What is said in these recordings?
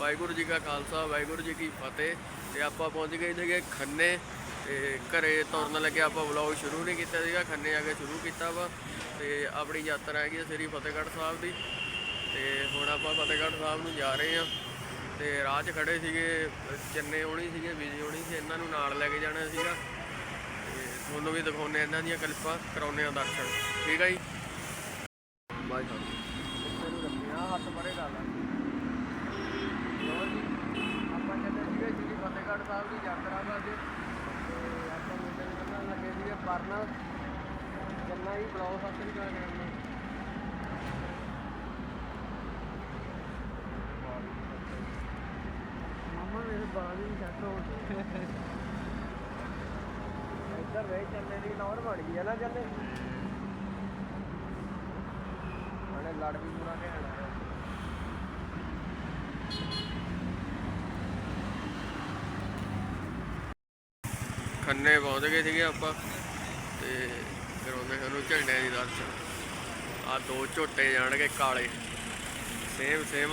ਵਾਹਿਗੁਰੂ ਜੀ ਕਾ ਖਾਲਸਾ, ਵਾਹਿਗੁਰੂ ਜੀ ਕੀ ਫਤਿਹ। ਤੇ ਆਪਾਂ ਪਹੁੰਚ ਗਏ ਸੀਗੇ ਖੰਨੇ। ਤੇ ਘਰੇ ਤੁਰਨ ਲੱਗੇ ਆਪਾਂ ਵਲੌਗ ਸ਼ੁਰੂ ਨਹੀਂ ਕੀਤਾ ਸੀਗਾ, ਖੰਨੇ ਆ ਕੇ ਸ਼ੁਰੂ ਕੀਤਾ ਵਾ। ਤੇ ਆਪਣੀ ਯਾਤਰਾ ਹੈਗੀ ਆ ਸ੍ਰੀ ਫਤਿਹਗੜ੍ਹ ਸਾਹਿਬ ਦੀ। ਤੇ ਹੁਣ ਆਪਾਂ ਫਤਿਹਗੜ੍ਹ ਸਾਹਿਬ ਨੂੰ ਜਾ ਰਹੇ ਆ ਤੇ ਰਾਹ 'ਚ ਖੜੇ ਸੀਗੇ, ਚੰਨੇ ਹੋਣੀ ਸੀਗੇ, ਬਿਜ਼ੀ ਹੋਣੀ ਸੀ, ਇਹਨਾਂ ਨੂੰ ਨਾਲ ਲੈ ਕੇ ਜਾਣਾ ਸੀਗਾ। ਤੇ ਤੁਹਾਨੂੰ ਵੀ ਦਿਖਾਉਣੇ ਇਹਨਾਂ ਦੀਆਂ ਕਲਿੱਪਾਂ ਕਰਾਉਣੇ ਆ ਦਰਸ਼ਨ। ਠੀਕ ਆ ਜੀ ਬਾਈ ਸਾਹਿਬ ਨੂੰ ਰੱਖਿਆ ਹੱਥ ਪਰੇ ਕਰ ਲਾ ਲਓ ਜੀ ਆਪਾਂ ਚੱਲੇ ਸੀਗੇ ਸ੍ਰੀ ਫਤਿਹਗੜ੍ਹ ਸਾਹਿਬ ਦੀ ਯਾਤਰਾ ਵਾ ਅੱਜ। ਤੇ ਆਪਾਂ ਮੁੰਡੇ ਨੂੰ ਕੱਢਣ ਲੱਗੇ ਸੀਗੇ ਪਰਨਾ। ਚੱਲਣਾ ਹੀ ਬਲੌਗ ਸਤਿ ਸ੍ਰੀ ਅਕਾਲ ਕਰਨਾ ਮਾਮਾ ਮੇਰੇ ਬਾਲ ਹੀ ਸੈੱਟ ਹੋ ਗਏ ਇੱਧਰ ਵੇ ਚੱਲੇ ਦੀ ਨੌਰ ਬਣ ਗਈ ਹੈ ਨਾ ਚੱਲੇ। ਹਣੇ ਲੜ ਵੀ ਪੂਰਾ ਘੈਣਾ ਹੈ ਖੰਨੇ ਪਹੁੰਚ ਗਏ ਸੀਗੇ ਆਪਾਂ ਤੇ ਕਰਾਉਂਦੇ ਸਾਨੂੰ ਝੰਡਿਆਂ ਦੀ ਦਰਸ਼ਨ ਆ ਦੋ ਝੋਟੇ ਜਾਣਗੇ ਕਾਲੇ। ਸੇਮ ਸੇਮ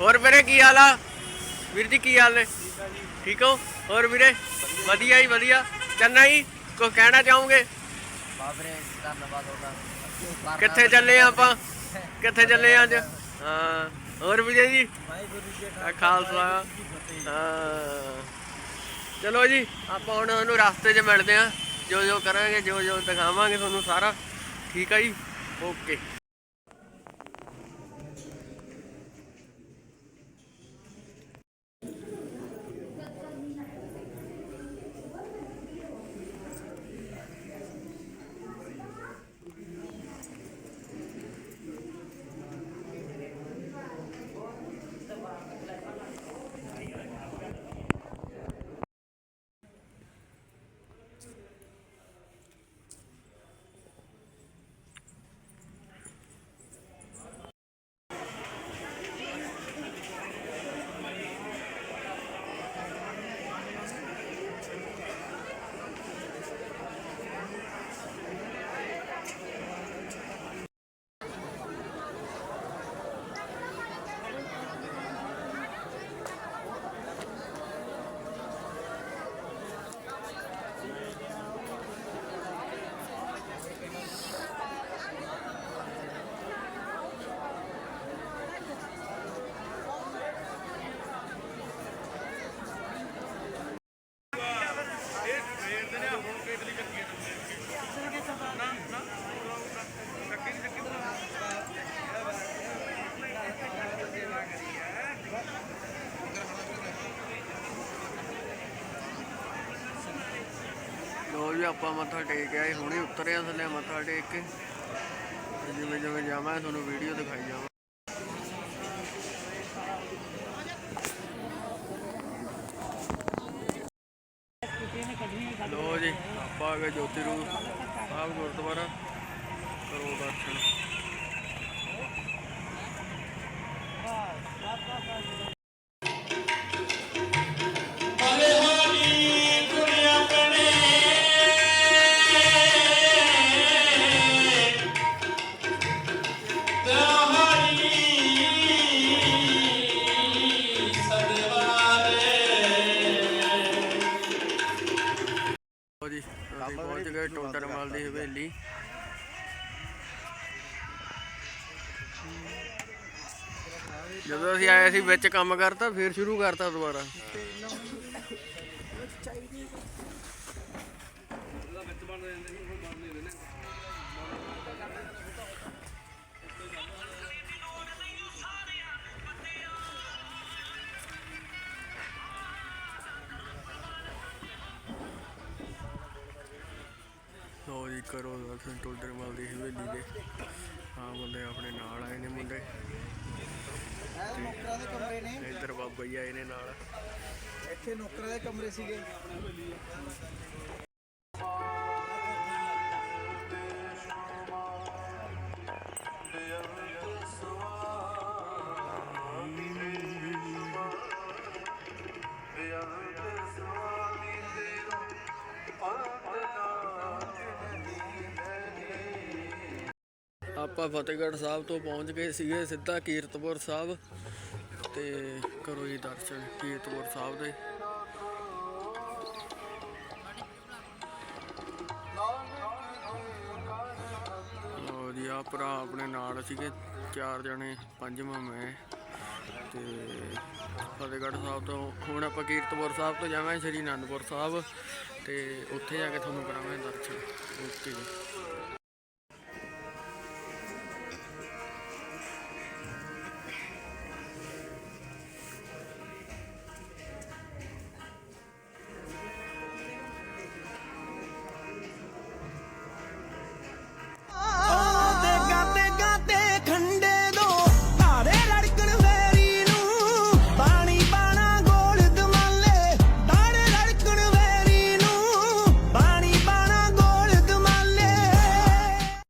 ਹੋਰ ਵੀਰੇ ਕੀ ਹਾਲ ਆ? ਵੀਰ ਜੀ ਕੀ ਹਾਲ ਨੇ? ਠੀਕ ਹੋ? ਹੋਰ ਵੀਰੇ? ਵਧੀਆ ਹੀ ਵਧੀਆ। ਚੰਨਾ ਜੀ? ਕੋ ਕਹਿਣਾ ਚਾਹੋਗੇ? ਬਾਬਰੇ ਧੰਨਵਾਦ ਤੁਹਾਡਾ। ਕਿੱਥੇ ਚੱਲੇ ਆਪਾਂ? ਕਿੱਥੇ ਚੱਲੇ ਆ ਅੱਜ? ਹਾਂ। ਹੋਰ ਵੀਰੇ ਜੀ? ਵਾਹਿਗੁਰੂ ਜੀ ਖਾਲਸਾ। ਹਾਂ। ਚਲੋ ਜੀ ਆਪਾਂ ਹੁਣ ਉਹਨੂੰ ਰਸਤੇ 'ਚ ਮਿਲਦੇ ਆ। ਜੋ ਜੋ ਕਰਾਂਗੇ ਜੋ ਜੋ ਦਿਖਾਵਾਂਗੇ ਤੁਹਾਨੂੰ ਸਾਰਾ। ਠੀਕ ਆ ਜੀ? ਓਕੇ। ਆਪਾਂ ਮੱਥਾ ਟੇਕ ਆਏ, ਹੁਣੇ ਉਤਰਿਆ ਥੱਲੇ ਮੱਥਾ ਟੇਕ ਕੇ। ਜਿਵੇਂ ਜਿਵੇਂ ਜਾਵਾਂ ਤੁਹਾਨੂੰ ਵੀਡੀਓ ਦਿਖਾਈ ਜਾਵਾਂ। ਲੋ ਜੀ, ਆਪਾਂ ਆ ਗਏ ਜੋਤੀ ਰੂਪ ਸਾਹਿਬ ਗੁਰਦੁਆਰਾ ਕਰੋ ਦਰਸ਼ਨ। ਲੋ ਟੋਡਰਮਲ ਦੀ ਹਵੇਲੀ। ਜਦੋਂ ਅਸੀਂ ਆਏ ਸੀ ਵਿੱਚ ਕੰਮ ਕਰਤਾ ਫਿਰ ਸ਼ੁਰੂ ਕਰਤਾ ਦੁਬਾਰਾ। ਕਰੋ ਦਰਸ਼ਨ ਟੋਡਰਮਲ ਦੀ ਹਵੇਲੀ ਦੇ। ਆ ਬੰਦੇ ਆਪਣੇ ਨਾਲ ਆਏ ਨੇ ਮੁੰਡੇ। ਇਹ ਨੌਕਰਾਂ ਦੇ ਕਮਰੇ ਨੇ। ਇੱਧਰ ਬਾਬਾ ਜੀ ਆਏ ਨੇ ਨਾਲ। ਇੱਥੇ ਨੌਕਰਾਂ ਦੇ ਕਮਰੇ ਸੀਗੇ। ਆਪਾਂ ਫਤਿਹਗੜ੍ਹ ਸਾਹਿਬ ਤੋਂ ਪਹੁੰਚ ਗਏ ਸੀਗੇ ਸਿੱਧਾ ਕੀਰਤਪੁਰ ਸਾਹਿਬ। ਤੇ ਕਰੋ ਜੀ ਦਰਸ਼ਨ ਕੀਰਤਪੁਰ ਸਾਹਿਬ ਦੇ। ਜੀ ਆ ਭਰਾ ਆਪਣੇ ਨਾਲ ਸੀਗੇ, ਚਾਰ ਜਣੇ, ਪੰਜਵਾਂ ਮੈਂ। ਤੇ ਫਤਿਹਗੜ੍ਹ ਸਾਹਿਬ ਤੋਂ, ਹੁਣ ਆਪਾਂ ਕੀਰਤਪੁਰ ਸਾਹਿਬ ਤੋਂ ਜਾਵਾਂਗੇ, ਸ੍ਰੀ ਅਨੰਦਪੁਰ ਸਾਹਿਬ। ਤੇ ਉੱਥੇ ਜਾ ਕੇ ਤੁਹਾਨੂੰ ਕਰਾਵਾਂਗੇ ਦਰਸ਼ਨ। ਓਕੇ ਜੀ।